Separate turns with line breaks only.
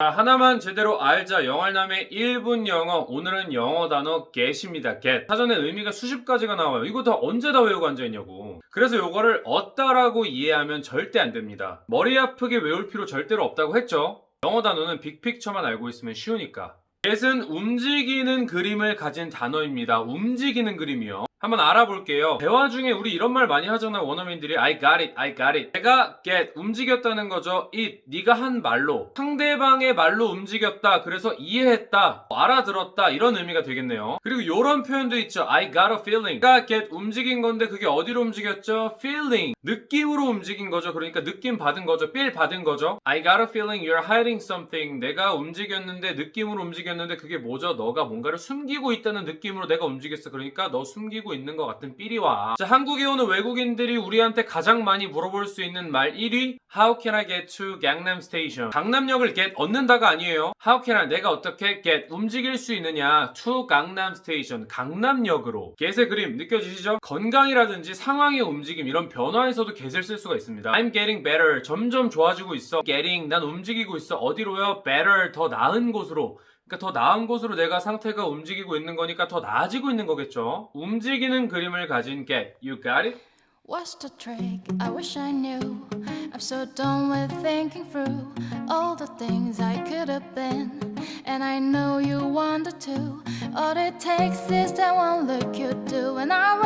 자, 하나만 제대로 알자. 영알남의 1분 영어. 오늘은 영어 단어 get입니다. get. 사전에 의미가 수십 가지가 나와요. 이거 다 언제 다 외우고 앉아있냐고. 그래서 요거를 얻다라고 이해하면 절대 안 됩니다. 머리 아프게 외울 필요 절대로 없다고 했죠. 영어 단어는 빅픽처만 알고 있으면 쉬우니까. get은 움직이는 그림을 가진 단어입니다. 움직이는 그림이요. 한번 알아볼게요. 대화 중에 우리 이런 말 많이 하잖아. 원어민들이 I got it, I got it. 내가 get 움직였다는 거죠. it 네가 한 말로 상대방의 말로 움직였다. 그래서 이해했다, 알아들었다 이런 의미가 되겠네요. 그리고 이런 표현도 있죠. I got a feeling. 내가 get 움직인 건데 그게 어디로 움직였죠? feeling 느낌으로 움직인 거죠. 그러니까 느낌 받은 거죠. feel 받은 거죠. I got a feeling you're hiding something. 내가 움직였는데 느낌으로 움직였는데 그게 뭐죠? 너가 뭔가를 숨기고 있다는 느낌으로 내가 움직였어. 그러니까 너 숨기고 있는 것 같은 삘이 와. 자, 한국에 오는 외국인들이 우리한테 가장 많이 물어볼 수 있는 말 1위 How can I get to Gangnam? 강남역을 get 얻는다가 아니에요. How can I 내가 어떻게 get 움직일 수 있느냐 to Gangnam 강남역으로 get의 그림 느껴지시죠? 건강이라든지 상황의 움직임 이런 변화에서도 get을 쓸 수가 있습니다. I'm getting better 점점 좋아지고 있어. getting 난 움직이고 있어. 어디로요? better 더 나은 곳으로 그러니까 더 나은 곳으로 내가 상태가 움직이고 있는 거니까 더 나아지고 있는 거겠죠. 움직이는 그림을 가진 get. You got it?
What's the trick? I wish I knew. I'm so done with thinking through all the things I could have been. And I know you wanted to. All it takes is that one look you do, and I